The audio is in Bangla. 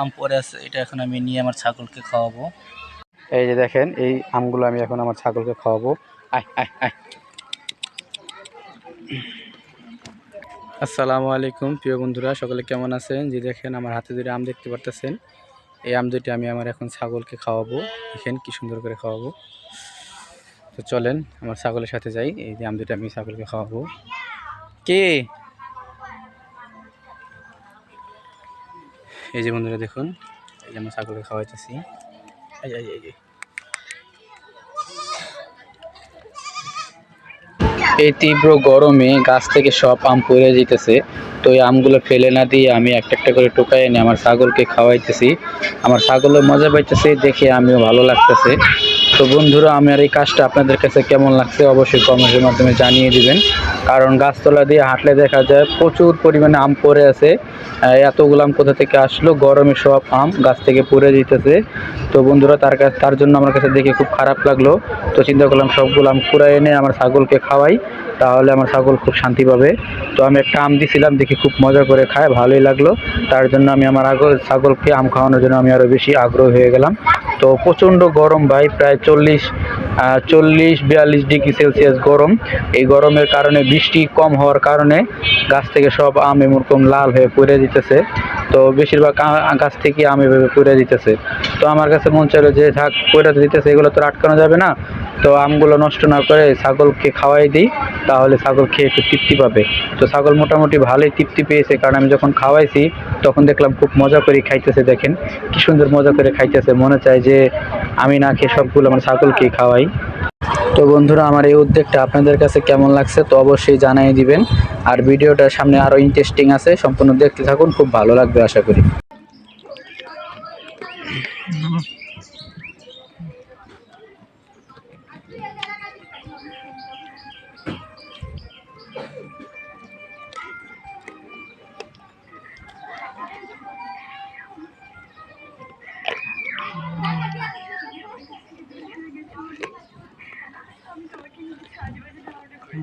আম পরে আছে, এটা এখন আমি নিয়ে আমার ছাগলকে খাওয়াবো। এই যে দেখেন, এই আমগুলো আমি এখন আমার ছাগলকে খাওয়াবো। আসসালামু আলাইকুম, প্রিয় বন্ধুরা, সকলে কেমন আছেন? যে দেখেন, আমার হাতে দুটো আম দেখতে পারতেছেন। এই আম দুটি আমি আমার এখন ছাগলকে খাওয়াবো। দেখেন কি সুন্দর করে খাওয়াবো। তো চলেন, আমার ছাগলের সাথে যাই। এই যে আম দুটি আমি ছাগলকে খাওয়াবো। কে? এই যে বন্ধুরা দেখুন, এই যে আমরা ছাগলকে খাওয়াইতেছি। এই তীব্র গরমে গাছ থেকে সব আম পড়ে যেতেছে। তো এই আমগুলো ফেলে না দিয়ে আমি একটা একটা করে টোকাই এনে আমার ছাগলকে খাওয়াইতেছি। আমার ছাগলও মজা পাইতেছে, দেখে আমিও ভালো লাগতেছে। তো বন্ধুরা আমার এই কাজটা আপনাদের কাছে কেমন লাগছে অবশ্যই কমেন্টের মাধ্যমে জানিয়ে দিবেন। কারণ গাছতলা দিয়ে হাঁটলে দেখা যায় প্রচুর পরিমাণে আম পড়ে আছে। এতগুলো আম কোথা থেকে আসলো? গরমে সব আম গাছ থেকে পড়ে যেতেছে। তো বন্ধুরা, তার কাছে তার জন্য আমার কাছে দেখে খুব খারাপ লাগল। তো চিন্তা করলাম সবগুলো আম কুড়াই এনে আমার ছাগলকে খাওয়াই, তাহলে আমার ছাগল খুব শান্তি পাবে। তো আমি একটা আম দিছিলাম, দেখি খুব মজা করে খায়, ভালোই লাগল। তার জন্য আমি আমার আগ ছাগলকে আম খাওয়ানোর জন্য আমি আরও বেশি আগ্রহ হয়ে গেলাম। তো প্রচণ্ড গরম ভাই, প্রায় চল্লিশ চল্লিশ বিয়াল্লিশ ডিগ্রি সেলসিয়াস গরম। এই গরমের কারণে বৃষ্টি কম হওয়ার কারণে গাছ থেকে সব আম, এরকম লাল হয়ে পড়ে দিতেছে তো বেশিরভাগ গাছ থেকে আম এভাবে পড়ে দিতেছে। তো আমার কাছে মন চাইলো যে, থাক পড়ে দিতেছে, এগুলো তো আটকানো যাবে না। তো আমগুলো নষ্ট না করে ছাগলকে খাওয়াই দিই, তাহলে ছাগল খেয়ে একটু তৃপ্তি পাবে। তো ছাগল মোটামুটি ভালোই তৃপ্তি পেয়েছে, কারণ আমি যখন খাওয়াইছি, তখন দেখলাম খুব মজা করে খাইতেছে, দেখেন। কি সুন্দর মজা করে খাইতেছে। মনে চায় যে, আমি না খেয়ে সবগুলো আমার ছাগলকে খাওয়াই। তো বন্ধুরা, আমার এই উদ্যোগটা আপনাদের কাছে কেমন লাগছে তো অবশ্যই জানাই দিবেন। আর ভিডিওটা সামনে আরও ইন্টারেস্টিং আছে, সম্পূর্ণ দেখতে থাকুন, খুব ভালো লাগবে আশা করি। Huh?